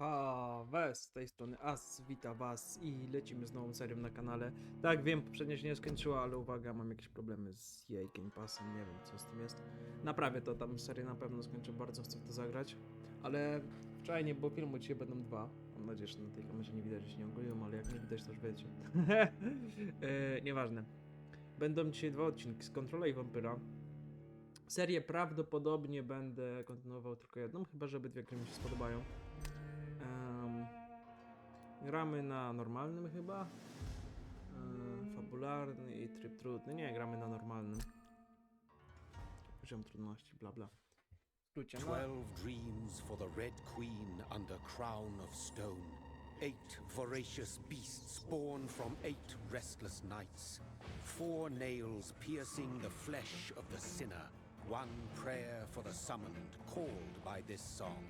A, Wes, z tej strony As, wita was i lecimy z nową serią na kanale. Tak, wiem, poprzednio się nie skończyła, ale uwaga, mam jakieś problemy z jej Game Passem, nie wiem co z tym jest. Naprawię to, tam serię na pewno skończę, bardzo chcę w to zagrać. Ale wczoraj nie było filmu, dzisiaj będą dwa. Mam nadzieję, że na tej kamerze nie widać, że się nie ogoliłem, ale jak nie widać, to już wiecie. e, nieważne. Będą dzisiaj dwa odcinki z Kontrola i Vampyra. Serię prawdopodobnie będę kontynuował tylko jedną, chyba że obydwie gry mi się spodobają. Em, gramy na normalnym chyba. Em, fabularny i tryb trudny. Nie, gramy na normalnym. Poziom trudności, bla bla. Skrócie, no. Twelve dreams for the Red Queen under crown of stone. Eight voracious beasts born from eight restless nights. Four nails piercing the flesh of the sinner. One prayer for the summoned, called by this song.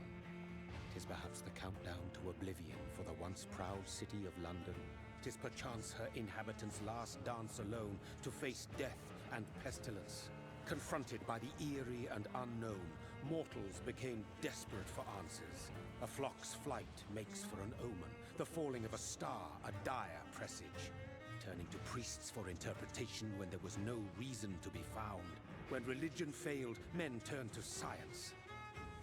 Tis perhaps the countdown to oblivion for the once proud city of London. Tis perchance her inhabitants' last dance alone to face death and pestilence. Confronted by the eerie and unknown, mortals became desperate for answers. A flock's flight makes for an omen, the falling of a star, a dire presage. Turning to priests for interpretation when there was no reason to be found. When religion failed, men turned to science.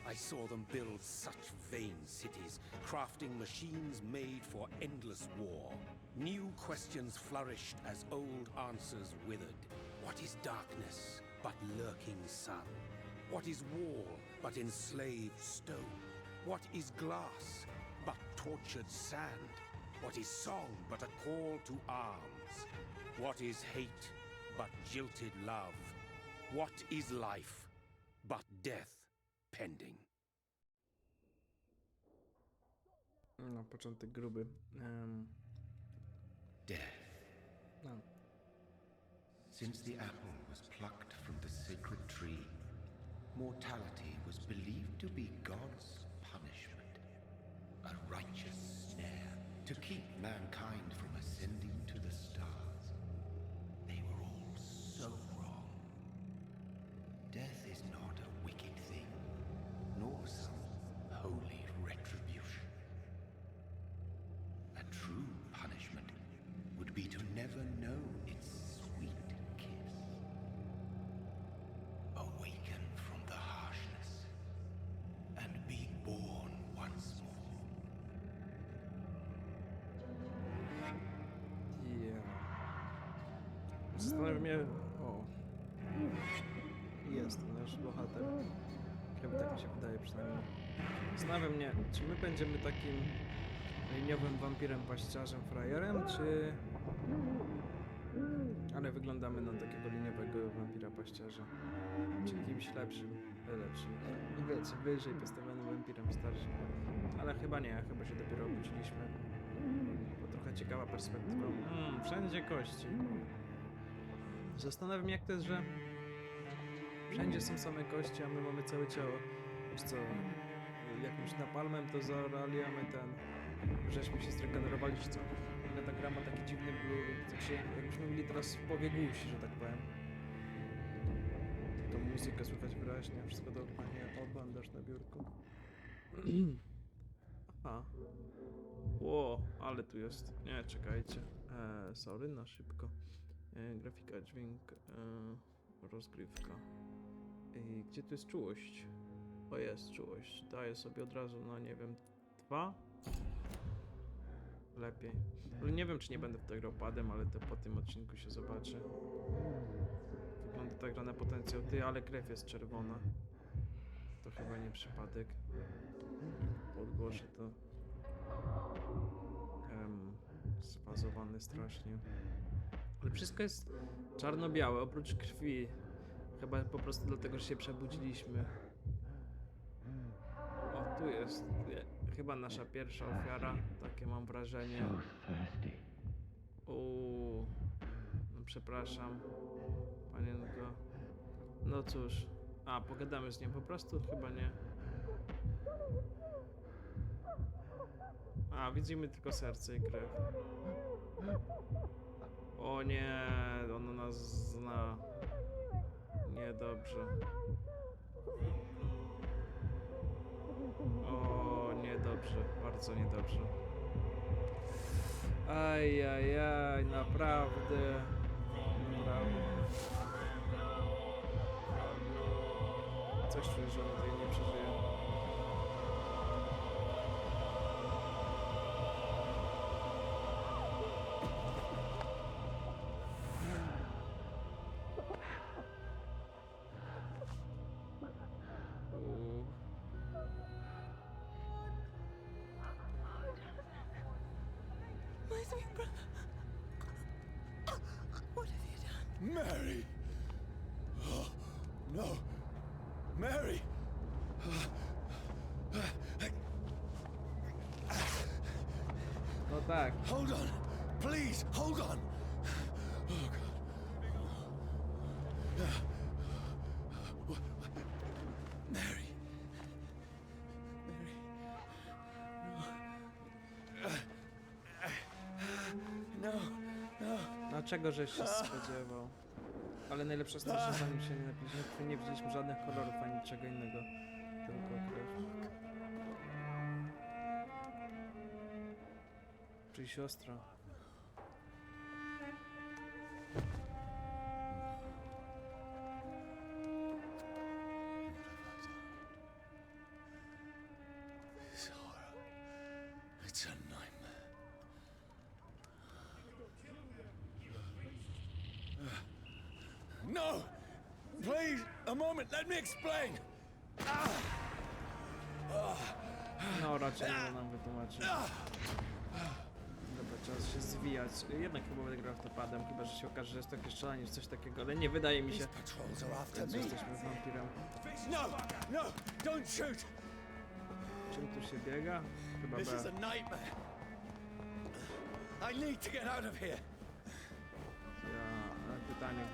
I saw them build such vain cities, crafting machines made for endless war. New questions flourished as old answers withered. What is darkness but lurking sun? What is wall but enslaved stone? What is glass but tortured sand? What is song but a call to arms? What is hate but jilted love? What is life but death pending? No, początek gruby. Em, Death. no. Since the apple was plucked from the sacred tree, mortality was believed to be God's punishment. A righteous snare to keep mankind Zastanawia mnie... O. Jest nasz bohater. Chyba tak mi się wydaje przynajmniej. Zastanawia mnie, czy my będziemy takim liniowym wampirem paściarzem frajerem, czy... Ale wyglądamy na takiego liniowego wampira paściarza. Czy kimś lepszym, lepszym. No wiecie, wyżej postawionym wampirem starszym. Ale chyba nie, chyba się dopiero obudziliśmy. To trochę ciekawa perspektywa. Mm, wszędzie kości. Zastanawiam jak to jest, że wszędzie są same kości, a my mamy całe ciało. Wiesz co, jakimś napalmem to zarali, a my ten... Żeśmy się zregenerowali, czy co? Ale ta gra ma taki dziwny tak się, jakbyśmy byli teraz w powie że tak powiem. Tą muzykę słychać wyraźnie, wszystko dokładnie. O, bandaż na biurku. Aha. Ło, ale tu jest. Nie, czekajcie. E, sorry, na szybko. E, grafika, dźwięk, e, rozgrywka. E, gdzie tu jest czułość? O, jest czułość. Daję sobie od razu na, nie wiem, dwa? Lepiej. Ale nie wiem, czy nie będę w tego grał padem, ale to po tym odcinku się zobaczy. Wygląda ta gra na potencjał. Ty, ale krew jest czerwona. To chyba nie przypadek. Podgłoszę to em, sfazowany strasznie. Ale wszystko jest czarno-białe, oprócz krwi. Chyba po prostu dlatego, że się przebudziliśmy. O, tu jest. Chyba nasza pierwsza ofiara, takie mam wrażenie. Uuu, no przepraszam, panienko. No cóż, a pogadamy z nią po prostu? Chyba nie. A, widzimy tylko serce i krew. O nie, ono nas zna. Niedobrze. O niedobrze, bardzo niedobrze. Ajajaj, naprawdę. Naprawdę. Coś czuję, że on tutaj nie przeżyje. My sweet brother. What have you done? Mary! Oh, no. Mary! No tak, Hold on. Dlaczego żeś się spodziewał? Ale najlepsze jest to, że zanim się nie napiliśmy, nie widzieliśmy żadnych kolorów ani niczego innego. Tylko krew. Czyli siostra. Please, a moment, let me explain! No, raczej nie nam wytłumaczyć. Dobra, trzeba się zwijać. Jednak chyba będę grał autopadem, chyba że się okaże, że jest to jakieś strzelanie czy coś takiego, ale nie wydaje mi się. Patrols are after me. jesteśmy wampirem. No! No! Don't shoot! Czym tu się biega? Chyba This is B. nightmare. I need to get out of here.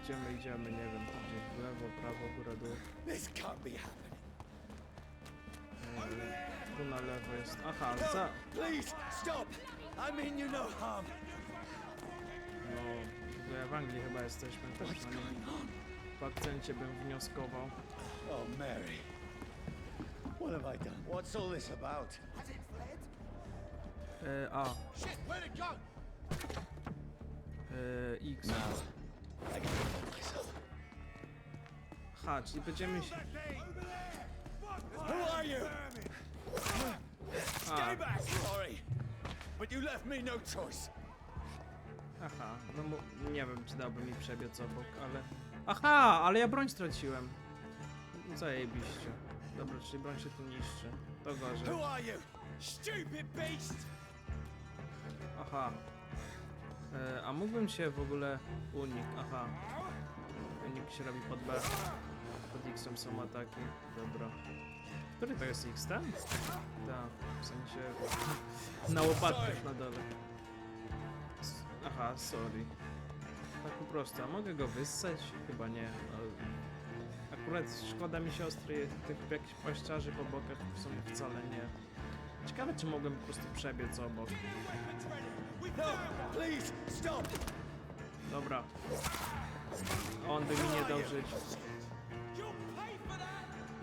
Gdzie my idziemy, nie wiem, tu gdzieś w lewo, prawo, górę, dół. This can't be happening. Tu na lewo jest. Aha, za. No! Please, stop! I mean you no harm. No, w- w Anglii chyba jesteśmy też What's na nim. going on? Po akcencie bym wnioskował. Oh, Mary. What have I done? What's all this about? E, A, Shit, where'd it go? e, X. Myself. Aha, czyli będziemy się. Who are you? Stay back! Sorry. But you left me no choice. aha, no mu- nie wiem, czy dałby mi przebiec obok, ale. Aha, ale ja broń straciłem. Zajebiście. Dobra, czyli broń się tu niszczy. To gorzej. Who are you? Stupid beast! Aha. E, a mógłbym się w ogóle unik. Aha. Unik się robi pod B. Pod X są ataki. Dobra. Który to jest X ten? Tak, w sensie na łopatkach na dole. Aha, sorry. Tak po prostu, a mogę go wyssać? Chyba nie. Akurat szkoda mi siostry tych jakichś po bokach w sumie wcale nie. Ciekawe czy mogłem po prostu przebiec obok. Dobra. On by mi nie dał żyć.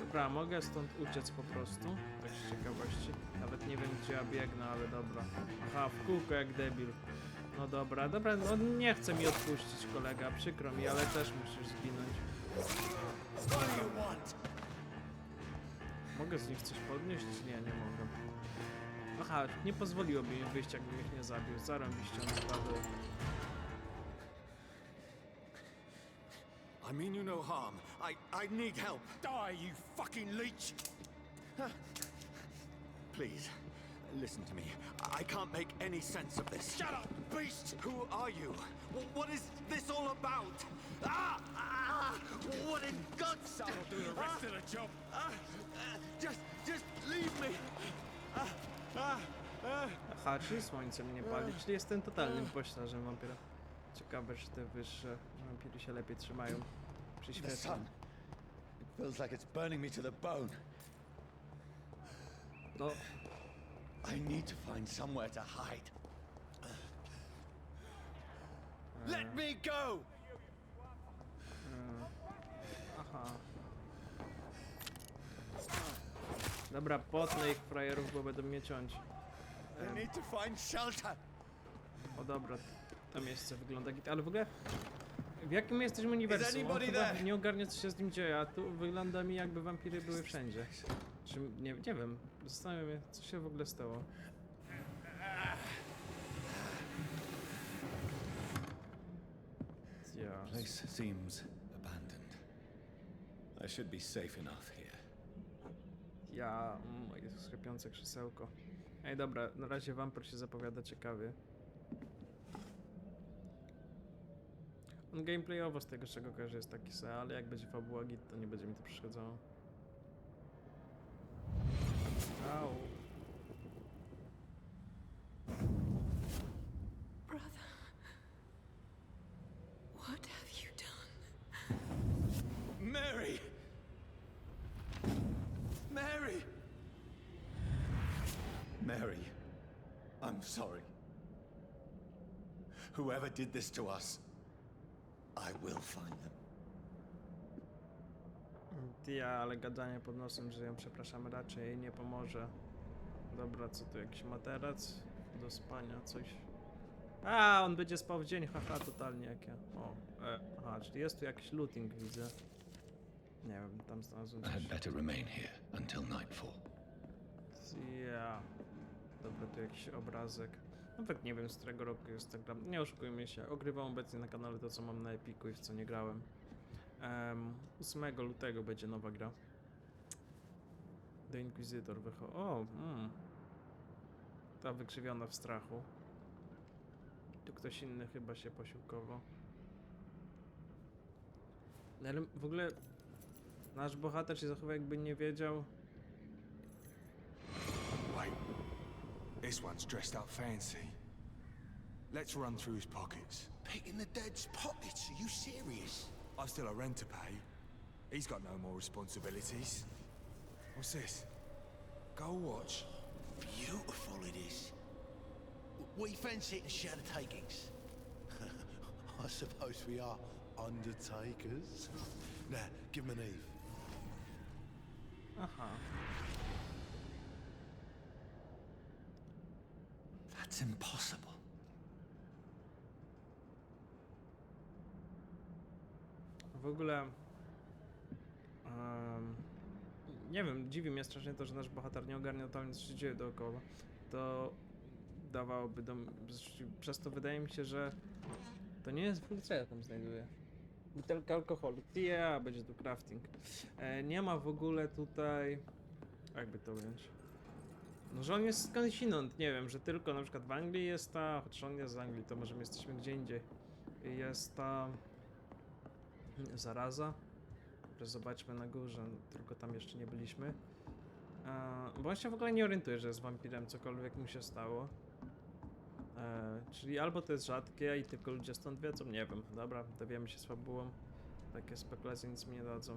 Dobra, mogę stąd uciec po prostu. Tak z ciekawości. Nawet nie wiem gdzie ja biegnę, ale dobra. Aha, w kółko jak debil. No dobra, dobra, no nie chce mi odpuścić kolega, przykro mi, ale też musisz zginąć. Mogę z nich coś podnieść? Nie, nie mogę. Aha, nie pozwoliłoby mi wyjść, jakbym ich nie zabił. Zarąbiście naprawdę. I mean you no harm. I I need help. Die, you fucking leech! Please, listen to me. I can't make any sense of this. Shut up, beast! Who are you? What is this all about? Ah! ah what in God's That'll do the rest of the job. Ah, ah, just, just leave me. Ah, ah, ah. Aha, czyli słońce mnie pali, czyli jestem totalnym poślarzem wampira. Ciekawe, czy te wyższe wampiry się lepiej trzymają przy The świetle. sun. It feels like it's burning me to the bone. No, I need to find somewhere to hide. Let me go! e, aha. Dobra, potnę ich frajerów, bo będą mnie ciąć. I need to find shelter. O dobra, to miejsce wygląda git. Ale w ogóle, w jakim my jesteśmy uniwersum? On chyba nie ogarnia co się z nim dzieje, a tu wygląda mi jakby wampiry były wszędzie. Czy, nie, nie wiem, zastanawiam się, co się w ogóle stało. Ja. Place seems abandoned. I should be safe enough. Ja, mm, sklepiące krzesełko. Ej, dobra, na razie wampir się zapowiada ciekawie. On gameplayowo z tego czego kojarzę jest taki se, ale jak będzie fabuła git, to nie będzie mi to przeszkadzało. Au. Brother. What have you done? Mary! Mary! Mary, I'm sorry. Whoever did this to us, I will find them. Ja, ale gadanie pod nosem, że ją przepraszam, raczej nie pomoże. Dobra, co tu, jakiś materac do spania, coś. A, on będzie spał w dzień, haha, totalnie jak ja. O, e, aha, czyli jest tu jakiś looting, widzę. Nie wiem, tam znalazłem I had coś. better remain here until nightfall. Ja. Dobra, tu jakiś obrazek. Nawet nie wiem z którego roku jest ta gra. Nie oszukujmy się. Ogrywam obecnie na kanale to co mam na Epiku i w co nie grałem. Um, 8 lutego będzie nowa gra. The Inquisitor wychodzi. O, mm. Ta wykrzywiona w strachu. Tu ktoś inny chyba się posiłkował. No Ale w ogóle nasz bohater się zachował jakby nie wiedział, This one's dressed up fancy. Let's run through his pockets. Picking the dead's pockets? Are you serious? I've still a rent to pay. He's got no more responsibilities. What's this? Gold watch. Beautiful it is. We fancy it and share the takings. I suppose we are undertakers. Now, give him an Eve. Aha. That's impossible. W ogóle. em, nie wiem, dziwi mnie strasznie to, że nasz bohater nie ogarnia totalnie co się dzieje dookoła. To dawałoby do. Przez to wydaje mi się, że to nie jest co ja tam znajduję. Butelka alkoholu. Ja, będzie tu crafting. E, nie ma w ogóle tutaj. Jakby to ująć? No, że on jest skądinąd, nie wiem, że tylko na przykład w Anglii jest ta, chociaż on jest z Anglii, to może my jesteśmy gdzie indziej. Jest ta zaraza. Zobaczmy na górze, tylko tam jeszcze nie byliśmy. E, bo on się w ogóle nie orientuje, że jest wampirem, cokolwiek mu się stało. E, czyli albo to jest rzadkie i tylko ludzie stąd wiedzą, nie wiem. Dobra, dowiemy się z fabułą. Takie spekulacje nic mi nie dadzą.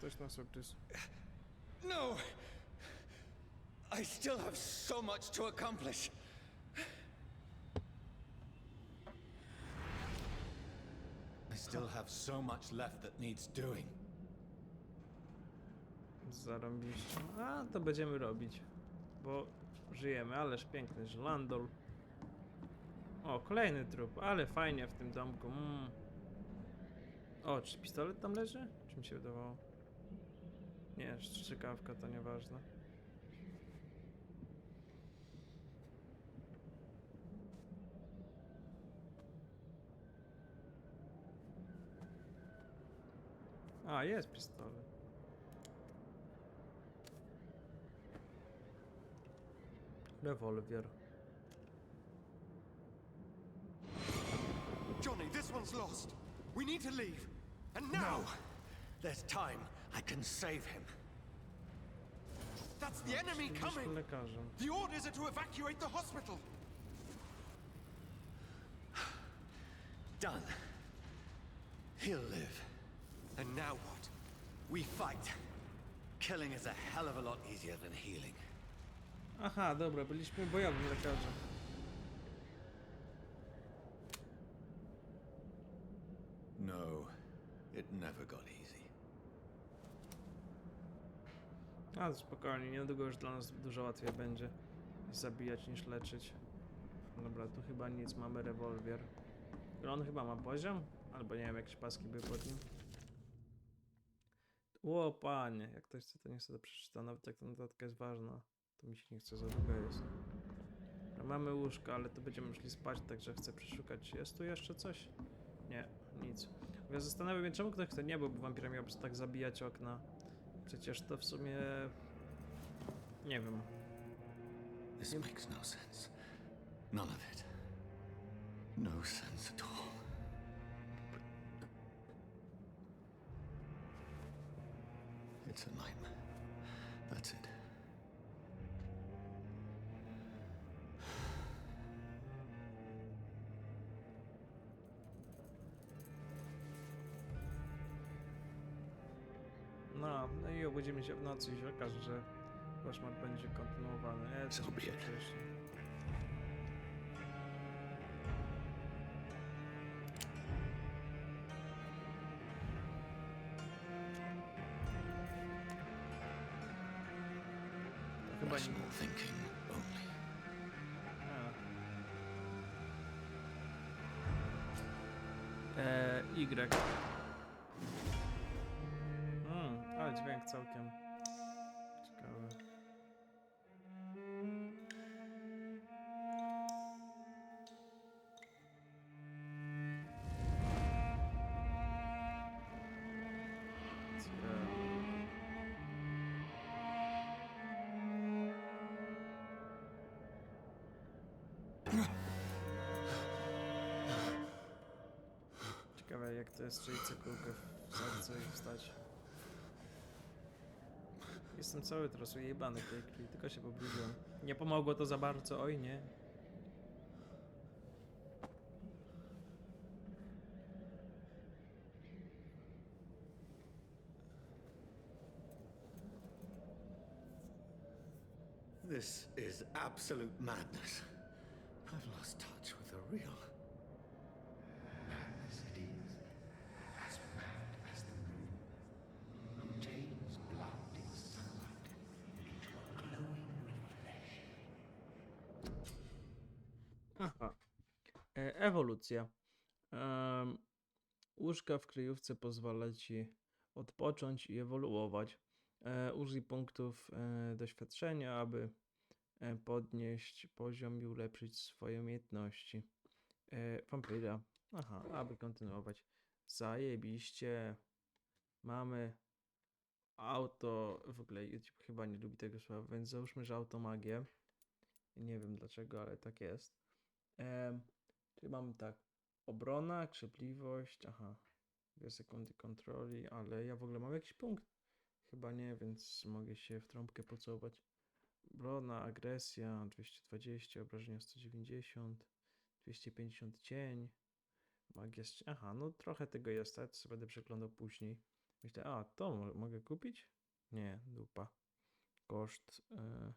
ktoś nas obczysł. No! I still have so much to accomplish. I still have so much left that needs doing. Zarąbiście. A, to będziemy robić. Bo żyjemy, ależ piękny żlandol. O, kolejny trup, ale fajnie w tym domku. Mm. O, czy pistolet tam leży? Czy mi się wydawało? Nie, strzykawka to nieważne. A, jest pistolet. Rewolwer. Johnny, this one's lost. We need to leave. And now! There's time. I can save him. That's the enemy coming! lekarzem. The orders are to evacuate the hospital! Done. He'll live. And now what? We fight. Killing is a hell of a lot easier than healing. Aha, dobra, byliśmy bojowym. A, to spokojnie, niedługo już dla nas dużo łatwiej będzie zabijać niż leczyć. Dobra, tu chyba nic, mamy rewolwer. On chyba ma poziom? Albo nie wiem, jakieś paski były pod nim. Ło, panie, jak ktoś chce, to niech sobie to przeczyta, nawet jak ta notatka jest ważna. To mi się nie chce, za długo jest. Dobra, mamy łóżko, ale tu będziemy szli spać, także chcę przeszukać, jest tu jeszcze coś? Nie, nic. Ja zastanawiam się, czemu ktoś chce nie byłby wampirem, miałby tak zabijać okna. Przecież to w sumie... Nie wiem. This makes no sense. None of it. No sense at all. It's a nightmare. That's it. No, i obudzimy się w nocy i się okaże, że koszmar będzie kontynuowany. Się wcześniej. Chyba. Rational thinking only. E, y. Ciekawe jak to jest strzelić cykłkę w sercu i wstać. Jestem cały teraz ujebany tej krwi, tylko się pobudziłem. Nie pomogło to za bardzo, oj nie. This is absolute madness. I've lost touch with the real. Madness it is, as mad as the moon, who changes blood in sunlight into a glowing reflection. Aha. E, ewolucja. Łóżka w kryjówce pozwala ci odpocząć i ewoluować. E, użyj punktów e, doświadczenia, aby e, podnieść poziom i ulepszyć swoje umiejętności. E, vampira. Aha, aby kontynuować. Zajebiście. Mamy auto. W ogóle YouTube chyba nie lubi tego słowa, więc załóżmy, że automagię. Nie wiem dlaczego, ale tak jest. Em, czyli mamy tak. Obrona, krzepliwość, aha. Dwie sekundy kontroli, ale ja w ogóle mam jakiś punkt. Chyba nie, więc mogę się w trąbkę pocałować. Obrona, agresja 220, obrażenia 190, 250 cień. Magia. Aha, no trochę tego jest, ale to sobie będę przeglądał później. Myślę, a to mo- mogę kupić? Nie, dupa. Koszt e,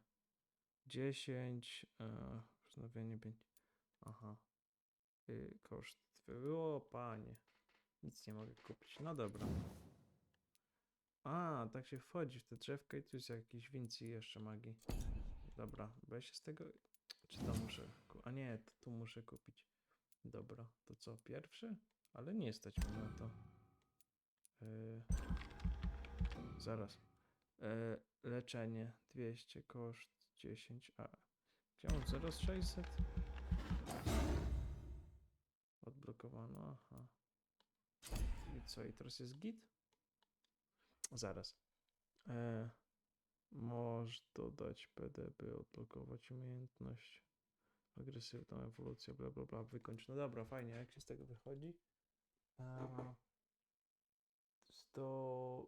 10, e, wznowienie 5. Aha. Y, koszt. O, panie. Nic nie mogę kupić. No dobra. A, tak się wchodzi w te drzewka i tu jest jakiś więcej jeszcze magii. Dobra, bo ja się z tego... Czy to muszę... A nie, to tu muszę kupić. Dobra, to co, pierwszy? Ale nie stać mnie na to. Yy... Zaraz. Yy, leczenie 200, koszt 10, a... Mam 0600? Odblokowano, aha. I co, i teraz jest git? Zaraz. E, możesz dodać PD, by odblokować umiejętność. Agresywna ewolucja, bla bla bla, wykończ. No dobra, fajnie, jak się z tego wychodzi? A, 100...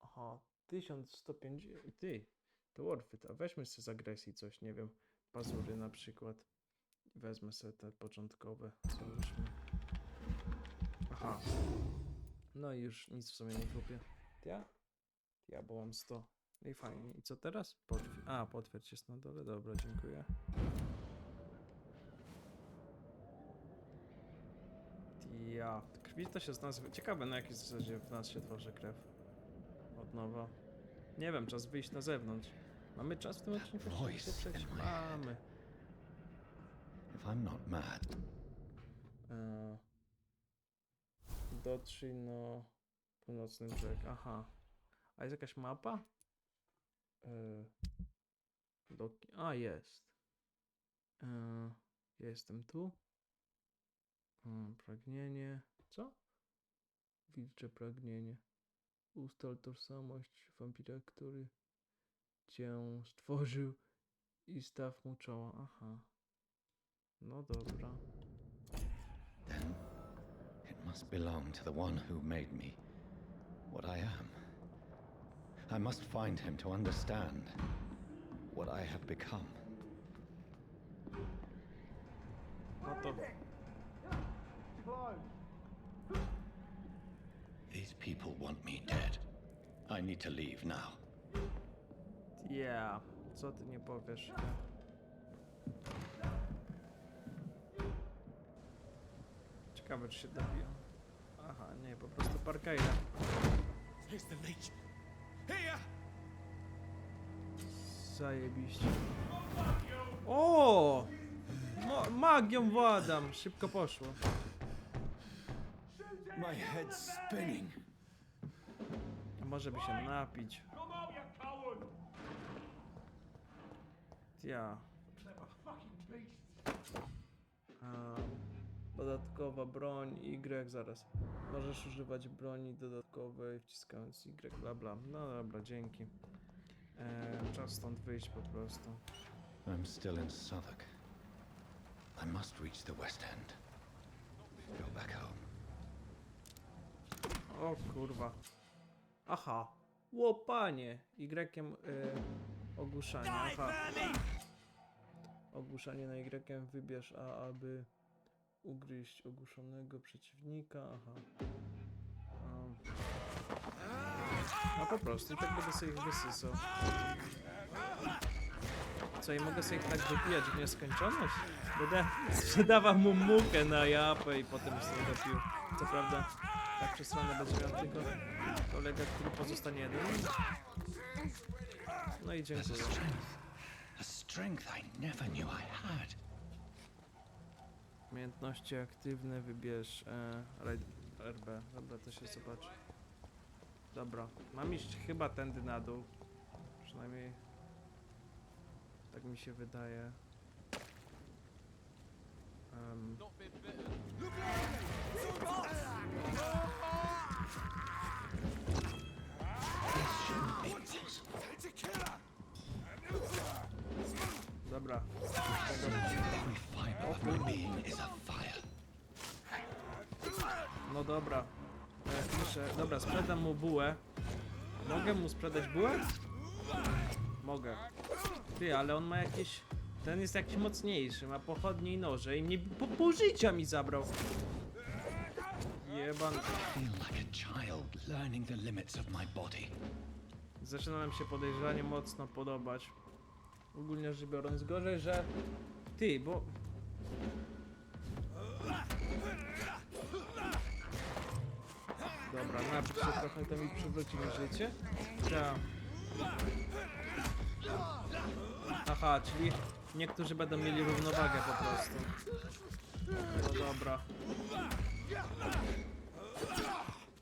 Aha, 1150... Ty, to Warfit, a weźmy sobie z agresji coś, nie wiem, pazury na przykład. Wezmę sobie te początkowe. Aha. No i już nic w sumie nie kupię. Ja? Ja, bo mam 100. No i fajnie. I co teraz? Potwier A, potwierdź jest na dole. Dobra, dziękuję. Ja. Krwi to się z nas... Ciekawe na jakiej zasadzie w nas się tworzy krew. Od nowa. Nie wiem, czas wyjść na zewnątrz. Mamy czas w tym odcinku? żeby voice in my. Mamy. If I'm not mad, E, Dotrzyj na północny brzeg. Aha. A jest jakaś mapa? E, Doki. A, jest. E, ja jestem tu. Pragnienie. Co? Wilcze pragnienie. Ustal tożsamość wampira, który cię stworzył i staw mu czoła. Aha. No dobra. Then it must belong to the one who made me what I am. I must find him to understand what I have become. No to These people want me dead. I need to leave now. Yeah, co ty nie powiesz? Ciekawe, czy się dobiją. Nie, po prostu. Here! Zajebiście. O! Ma magią władam! Szybko poszło. My head's spinning. A może by się napić? Ja. A, dodatkowa broń Y zaraz. Możesz używać broni dodatkowej wciskając Y, bla bla. No dobra, dzięki. E, czas stąd wyjść po prostu. I'm still in Southwark. I must reach the West End. Go back home. O kurwa. Aha. Łopanie. Y y, ogłuszanie. Aha. Ogłuszanie na Y wybierz A, aby ugryźć ogłuszonego przeciwnika. Aha. Um. No po prostu, tak będę sobie ich wysysał. Co, i mogę sobie ich tak wypijać w nieskończoność? Będę sprzedawał mu mukę na japę i potem sobie dopił. Co prawda, tak przesłane będzie miał tylko kolega, który pozostanie jeden. No i a dziękuję. A strength I never knew I had. Umiejętności aktywne wybierz e, RB. Dobra, to się zobaczy. Dobra, mam iść chyba tędy na dół. Przynajmniej tak mi się wydaje. Em, dobra, no dobra. E, muszę, dobra, sprzedam mu bułę. Mogę mu sprzedać bułę? Mogę. Ty, ale on ma jakieś... Ten jest jakiś mocniejszy, ma pochodnie i noże i mnie po pół życia mi zabrał. Jeban. Zaczyna nam się podejrzanie mocno podobać. Ogólnie rzecz biorąc, gorzej, że... Ty, bo... Dobra, napić się trochę, to mi przywróci mi życie. Ja. Aha, czyli niektórzy będą mieli równowagę po prostu. No dobra.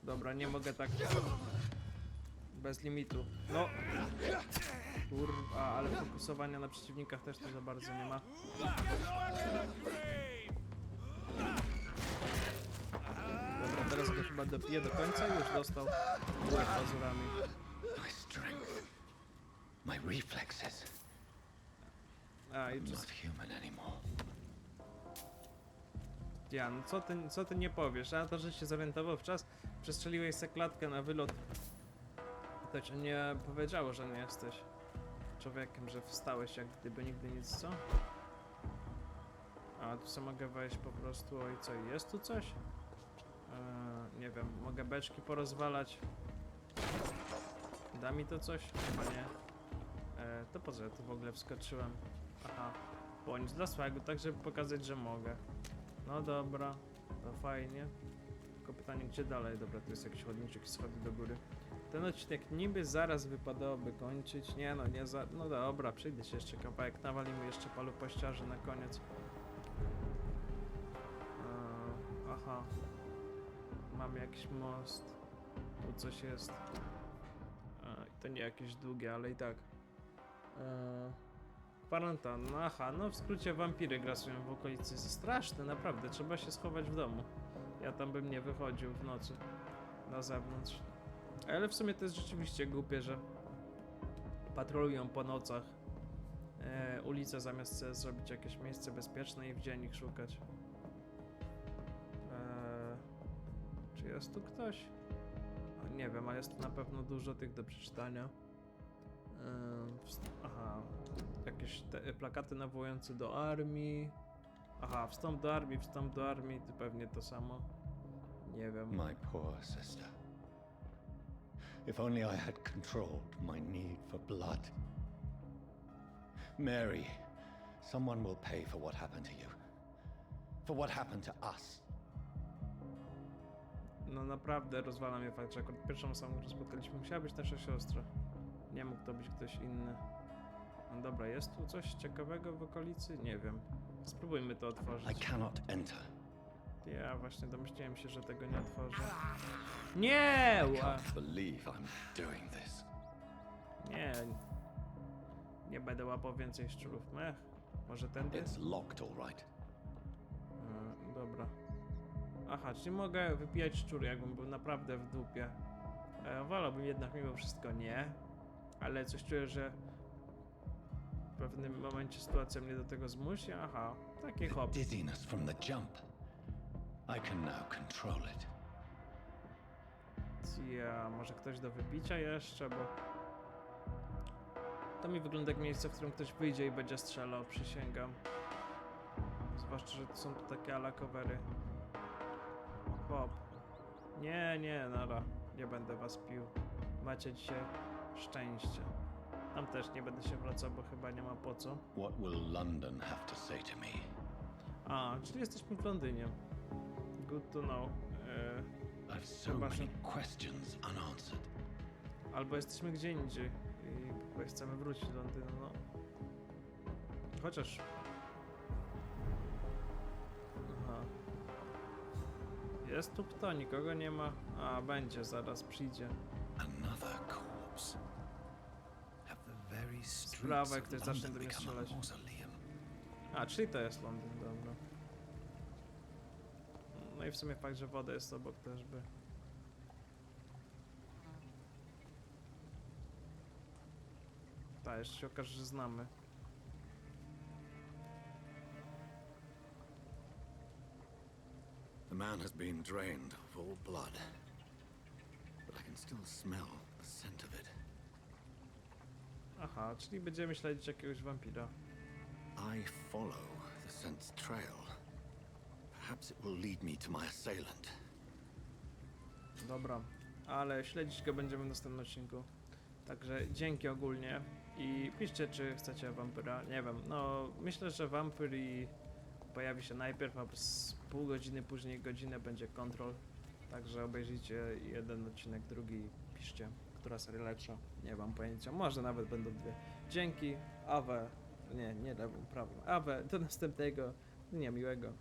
Dobra, nie mogę tak bez limitu. No. Kurwa, ale fokusowania na przeciwnikach też tu za bardzo nie ma. Dobra, teraz go chyba dopiję do końca i już dostał górę pazurami. My reflexes. A, i just... human anymore. Jan, co ty, co ty nie powiesz? A to, że się zorientował w czas, przestrzeliłeś se klatkę na wylot. To ci nie powiedziało, że nie jesteś człowiekiem, że wstałeś jak gdyby nigdy nic, co? A tu sobie mogę wejść po prostu, oj co, jest tu coś? Eee, nie wiem, mogę beczki porozwalać. Da mi to coś? Chyba nie. Eee, to po co ja tu w ogóle wskoczyłem? Aha, bądź dla swagu, tak żeby pokazać, że mogę. No dobra, to fajnie. Tylko pytanie, gdzie dalej? Dobra, tu jest jakiś chodniczek i schody do góry. Ten odcinek niby zaraz wypadałoby kończyć. Nie no, nie za... No dobra, przyjdę się jeszcze kawałek. Nawalimy jeszcze palu pościarzy na koniec. Eee, aha. Mamy jakiś most. Tu coś jest. Eee, to nie jakieś długie, ale i tak. Eee, Kwarantanna, aha, no w skrócie wampiry grasują w okolicy. Straszne, naprawdę, trzeba się schować w domu. Ja tam bym nie wychodził w nocy na zewnątrz. Ale w sumie to jest rzeczywiście głupie, że patrolują po nocach e, ulice zamiast zrobić jakieś miejsce bezpieczne i w dzień ich szukać. E, czy jest tu ktoś? Nie wiem, ale jest tu na pewno dużo tych do przeczytania. Wst- Aha, jakieś plakaty nawołujące do armii. Aha, wstąp do armii, wstąp do armii, to pewnie to samo. Nie wiem. My poor sister. If only I had controlled my need for blood. Mary, someone will pay for what happened to you. For what happened to us. No naprawdę rozwala mnie fakt, że akurat pierwszą osobą, którą spotkaliśmy, musiała być nasza siostra. Nie mógł to być ktoś inny. No dobra, jest tu coś ciekawego w okolicy? Nie wiem. Spróbujmy to I otworzyć. cannot enter. Ja właśnie domyśliłem się, że tego nie otworzę. Nie! Ła. Nie. Nie będę łapał więcej szczurów. Mech. Może ten jest? E, dobra. Aha, czyli mogę wypijać szczury, jakbym był naprawdę w dupie. E, wolałbym jednak mimo wszystko nie. Ale coś czuję, że w pewnym momencie sytuacja mnie do tego zmusi. Aha, takie hop. I can now control it. Ja, może ktoś do wypicia jeszcze, bo... To mi wygląda jak miejsce, w którym ktoś wyjdzie i będzie strzelał, przysięgam. Zwłaszcza, że to są takie ala covery. Hop. Nie, nie, nara. Nie będę was pił. Macie dzisiaj szczęście. Tam też nie będę się wracał, bo chyba nie ma po co. What will London have to say to me? A, czyli jesteśmy w Londynie. Good to know. E, I've so many questions unanswered. Albo jesteśmy gdzie indziej i chcemy wrócić do Londynu, no. Chociaż... Aha. Jest tu kto? Nikogo nie ma? A, będzie, zaraz przyjdzie. Another corpse. Have the very streets jak ktoś zacznie London do mnie a strzelać. mausoleum? A, czyli to jest Londyn, i w sumie fakt, że woda jest obok też by. Tak, jeszcze się okaże, że znamy. The man has been drained of all blood. But I can still smell the scent of it. Aha, czyli będziemy śledzić jakiegoś wampira. I follow the scent's trail. Perhaps it will lead me to my assailant. Dobra, ale śledzić go będziemy w następnym odcinku. Także dzięki ogólnie i piszcie, czy chcecie wampyra. Nie wiem, no myślę, że wampyr i pojawi się najpierw, a z pół godziny później godzinę będzie kontrol. Także obejrzyjcie jeden odcinek, drugi piszcie, która seria lepsza. Nie mam pojęcia, może nawet będą dwie. Dzięki, Awe, nie, nie lewą, prawą. Awe, do następnego dnia miłego.